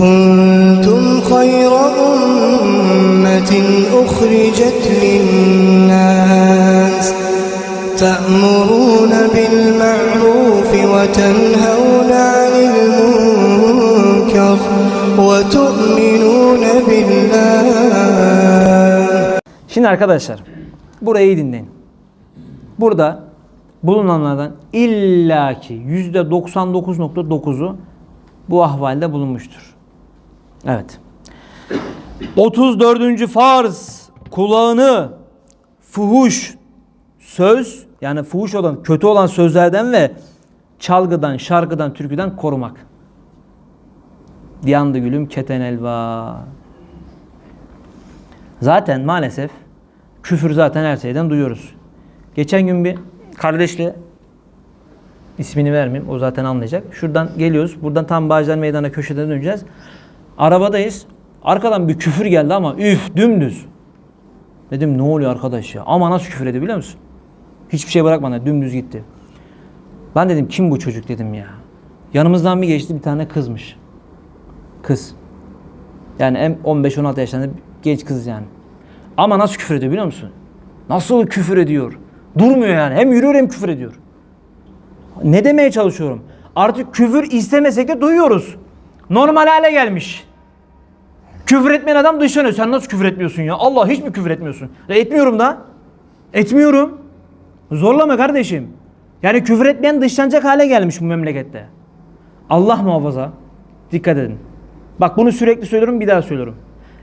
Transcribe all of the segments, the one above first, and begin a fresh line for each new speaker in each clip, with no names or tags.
كنتم خير أمة أخرجت للناس تأمرون بالمعروف وتنهون عن المنكر وتؤمنون بالله
Şimdi arkadaşlar burayı iyi dinleyin. Burada bulunanlardan illaki %99.9'u bu ahvalde bulunmuştur. Evet. 34. farz kulağını fuhuş söz yani fuhuş olan kötü olan sözlerden ve çalgıdan, şarkıdan, türküden korumak. Yandı gülüm keten elva. Zaten maalesef küfür zaten her şeyden duyuyoruz. Geçen gün bir kardeşle ismini vermeyeyim o zaten anlayacak. Şuradan geliyoruz. Buradan tam Bağcılar Meydanı köşeden döneceğiz. Arabadayız. Arkadan bir küfür geldi ama üf dümdüz. Dedim ne oluyor arkadaş ya? Ama nasıl küfür ediyor biliyor musun? Hiçbir şey bırakmadan dümdüz gitti. Ben dedim kim bu çocuk dedim ya. Yanımızdan bir geçti bir tane kızmış. Kız. Yani hem 15-16 yaşlarında genç kız yani. Ama nasıl küfür ediyor biliyor musun? Nasıl küfür ediyor? Durmuyor yani. Hem yürüyor hem küfür ediyor. Ne demeye çalışıyorum? Artık küfür istemesek de duyuyoruz. Normal hale gelmiş. Küfür etmeyen adam dışlanıyor. Sen nasıl küfür etmiyorsun ya? Allah hiç mi küfür etmiyorsun? Ya etmiyorum da. Etmiyorum. Zorlama kardeşim. Yani küfür etmeyen dışlanacak hale gelmiş bu memlekette. Allah muhafaza. Dikkat edin. Bak bunu sürekli söylüyorum bir daha söylüyorum.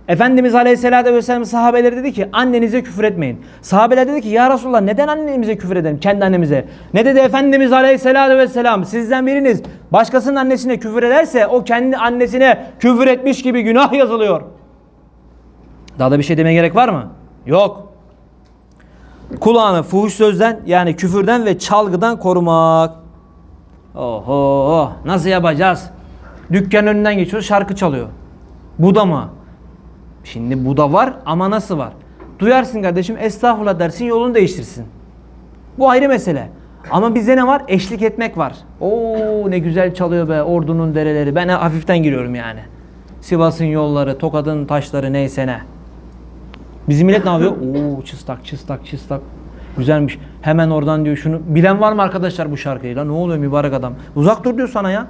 Efendimiz Aleyhisselatü Vesselam sahabeleri dedi ki annenize küfür etmeyin. Sahabeler dedi ki ya Resulullah neden annemize küfür edelim kendi annemize? Ne dedi Efendimiz Aleyhisselatü Vesselam sizden biriniz başkasının annesine küfür ederse o kendi annesine küfür etmiş gibi günah yazılıyor. Daha da bir şey demeye gerek var mı? Yok. Kulağını fuhuş sözden yani küfürden ve çalgıdan korumak. Oho nasıl yapacağız? Dükkan önünden geçiyor şarkı çalıyor. Bu da mı? Şimdi bu da var ama nasıl var? Duyarsın kardeşim estağfurullah dersin yolunu değiştirsin. Bu ayrı mesele. Ama bizde ne var? Eşlik etmek var. Oo ne güzel çalıyor be ordunun dereleri. Ben hafiften giriyorum yani. Sivas'ın yolları, Tokat'ın taşları neyse ne. Bizim millet ne yapıyor? Oo çıstak çıstak çıstak. Güzelmiş. Hemen oradan diyor şunu. Bilen var mı arkadaşlar bu şarkıyı? Lan ne oluyor mübarek adam? Uzak dur diyor sana ya.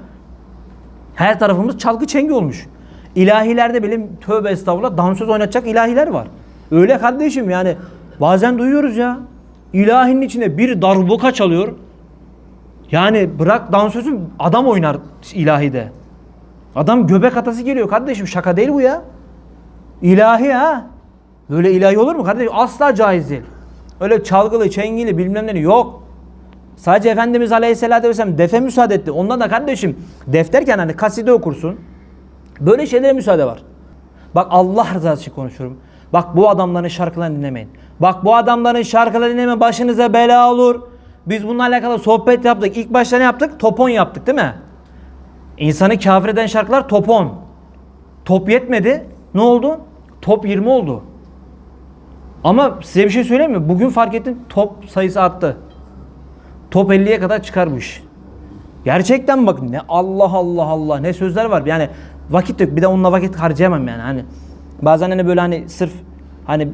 Her tarafımız çalgı çengi olmuş. İlahilerde bile tövbe estağfurullah dansöz oynatacak ilahiler var. Öyle kardeşim yani bazen duyuyoruz ya. İlahinin içinde bir darbuka çalıyor. Yani bırak dansözü adam oynar ilahide. Adam göbek atası geliyor kardeşim şaka değil bu ya. İlahi ha. Böyle ilahi olur mu kardeşim? Asla caiz değil. Öyle çalgılı, çengili bilmem ne yok. Sadece Efendimiz Aleyhisselatü Vesselam defe müsaade etti. Ondan da kardeşim def derken hani kaside okursun. Böyle şeylere müsaade var. Bak Allah rızası için konuşuyorum. Bak bu adamların şarkılarını dinlemeyin. Bak bu adamların şarkılarını dinlemeyin başınıza bela olur. Biz bununla alakalı sohbet yaptık. İlk başta ne yaptık? Topon yaptık değil mi? İnsanı kafir eden şarkılar topon. Top yetmedi. Ne oldu? Top 20 oldu. Ama size bir şey söyleyeyim mi? Bugün fark ettim top sayısı arttı. Top 50'ye kadar çıkar bu iş. Gerçekten bak ne Allah Allah Allah ne sözler var. Yani vakit yok. Bir de onunla vakit harcayamam yani. Hani bazen hani böyle hani sırf hani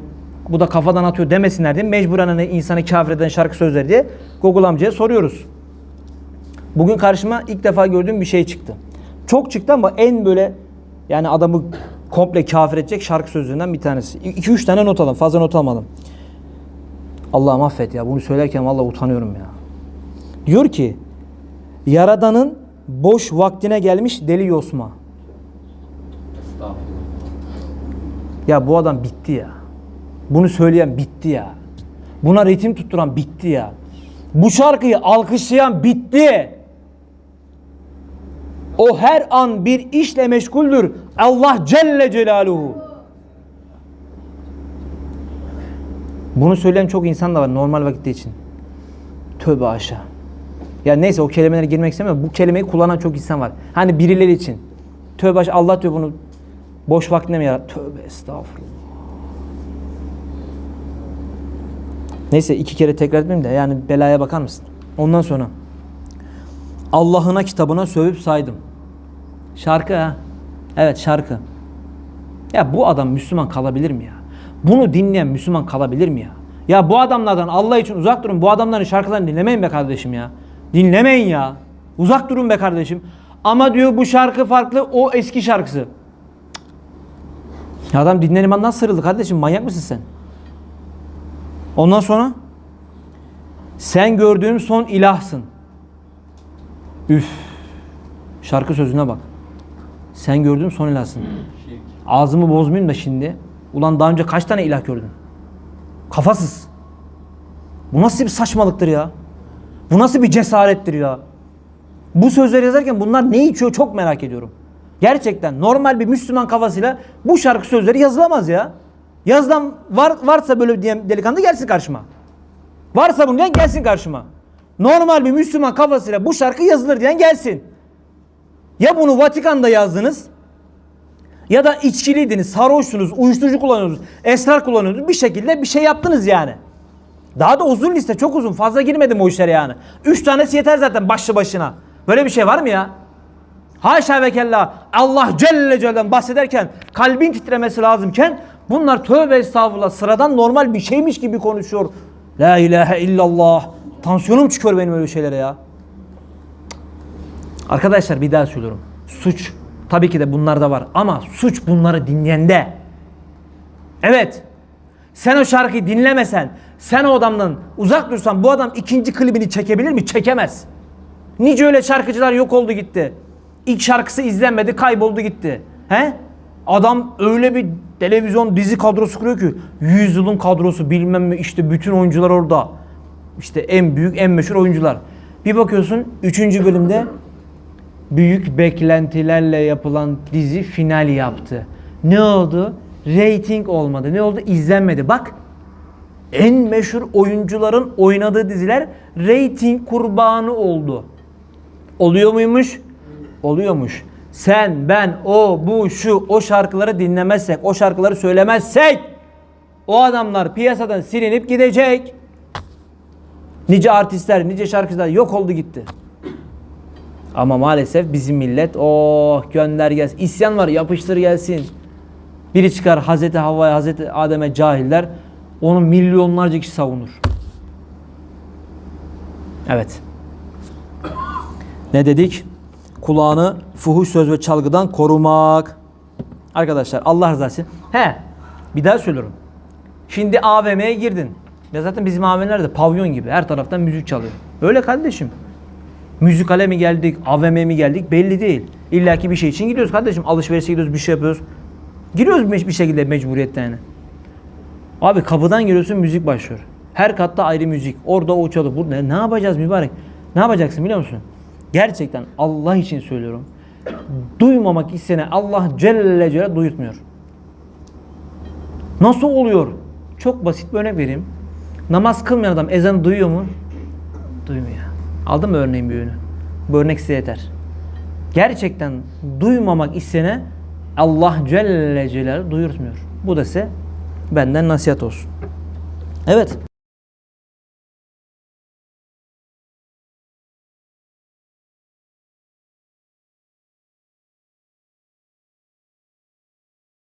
bu da kafadan atıyor demesinler diye mecburen hani insanı kafir eden şarkı sözleri diye Google amcaya soruyoruz. Bugün karşıma ilk defa gördüğüm bir şey çıktı. Çok çıktı ama en böyle yani adamı komple kafir edecek şarkı sözlerinden bir tanesi. 2-3 tane not aldım. Fazla not almadım. Allah'ım affet ya. Bunu söylerken vallahi utanıyorum ya. Diyor ki Yaradan'ın boş vaktine gelmiş deli yosma. Ya bu adam bitti ya. Bunu söyleyen bitti ya. Buna ritim tutturan bitti ya. Bu şarkıyı alkışlayan bitti. O her an bir işle meşguldür. Allah Celle Celaluhu. Bunu söyleyen çok insan da var normal vakitte için. Tövbe aşağı. Ya neyse o kelimelere girmek istemiyorum. Bu kelimeyi kullanan çok insan var. Hani birileri için. Tövbe aşağı Allah diyor bunu boş vaktinde mi yarattı? Tövbe estağfurullah. Neyse iki kere tekrar etmeyeyim de yani belaya bakar mısın? Ondan sonra Allah'ına kitabına sövüp saydım. Şarkı ha. Evet şarkı. Ya bu adam Müslüman kalabilir mi ya? Bunu dinleyen Müslüman kalabilir mi ya? Ya bu adamlardan Allah için uzak durun. Bu adamların şarkılarını dinlemeyin be kardeşim ya. Dinlemeyin ya. Uzak durun be kardeşim. Ama diyor bu şarkı farklı, o eski şarkısı. Adam dinlenimden sarıldı kardeşim. Manyak mısın sen? Ondan sonra sen gördüğüm son ilahsın. Üf. Şarkı sözüne bak. Sen gördüğüm son ilahsın. Ağzımı bozmayayım da şimdi. Ulan daha önce kaç tane ilah gördün? Kafasız. Bu nasıl bir saçmalıktır ya? Bu nasıl bir cesarettir ya? Bu sözleri yazarken bunlar ne içiyor çok merak ediyorum. Gerçekten normal bir Müslüman kafasıyla bu şarkı sözleri yazılamaz ya. Yazılan var, varsa böyle diyen delikanlı gelsin karşıma. Varsa bunu diyen gelsin karşıma. Normal bir Müslüman kafasıyla bu şarkı yazılır diyen gelsin. Ya bunu Vatikan'da yazdınız ya da içkiliydiniz, sarhoşsunuz, uyuşturucu kullanıyordunuz, esrar kullanıyordunuz. Bir şekilde bir şey yaptınız yani. Daha da uzun liste çok uzun. Fazla girmedim o işlere yani. Üç tanesi yeter zaten başlı başına. Böyle bir şey var mı ya? Haşa ve kella Allah Celle Celle'den bahsederken kalbin titremesi lazımken bunlar tövbe estağfurullah sıradan normal bir şeymiş gibi konuşuyor. La ilahe illallah. Tansiyonum çıkıyor benim öyle şeylere ya. Arkadaşlar bir daha söylüyorum. Suç tabii ki de bunlarda var ama suç bunları dinleyende. Evet. Sen o şarkıyı dinlemesen, sen o adamdan uzak dursan bu adam ikinci klibini çekebilir mi? Çekemez. Nice öyle şarkıcılar yok oldu gitti. İlk şarkısı izlenmedi, kayboldu gitti. He? Adam öyle bir televizyon dizi kadrosu kuruyor ki 100 yılın kadrosu bilmem ne işte bütün oyuncular orada. İşte en büyük, en meşhur oyuncular. Bir bakıyorsun 3. bölümde büyük beklentilerle yapılan dizi final yaptı. Ne oldu? Rating olmadı. Ne oldu? İzlenmedi. Bak en meşhur oyuncuların oynadığı diziler rating kurbanı oldu. Oluyor muymuş? Oluyormuş. Sen, ben, o, bu, şu, o şarkıları dinlemezsek, o şarkıları söylemezsek o adamlar piyasadan silinip gidecek. Nice artistler, nice şarkıcılar yok oldu gitti. Ama maalesef bizim millet oh gönder gelsin. İsyan var yapıştır gelsin. Biri çıkar Hazreti Havva'ya, Hazreti Adem'e cahiller. Onu milyonlarca kişi savunur. Evet. Ne dedik? Kulağını fuhuş söz ve çalgıdan korumak. Arkadaşlar Allah rızası için. He bir daha söylüyorum. Şimdi AVM'ye girdin. Ya zaten bizim AVM'lerde pavyon gibi. Her taraftan müzik çalıyor. Öyle kardeşim. Müzikale mi geldik, AVM'ye mi geldik belli değil. İlla ki bir şey için gidiyoruz kardeşim. Alışverişe gidiyoruz, bir şey yapıyoruz. Giriyoruz bir şekilde mecburiyetten yani. Abi kapıdan giriyorsun müzik başlıyor. Her katta ayrı müzik. Orada o çalıyor. Burada ne yapacağız mübarek? Ne yapacaksın biliyor musun? Gerçekten Allah için söylüyorum. Duymamak istene Allah Celle Celle duyurtmuyor. Nasıl oluyor? Çok basit bir örnek vereyim. Namaz kılmayan adam ezanı duyuyor mu? Duymuyor. Aldın mı örneğin bir ürünü? Bu örnek size yeter. Gerçekten duymamak istene Allah Celle Celaluhu duyurtmuyor. Bu da size benden nasihat olsun. Evet.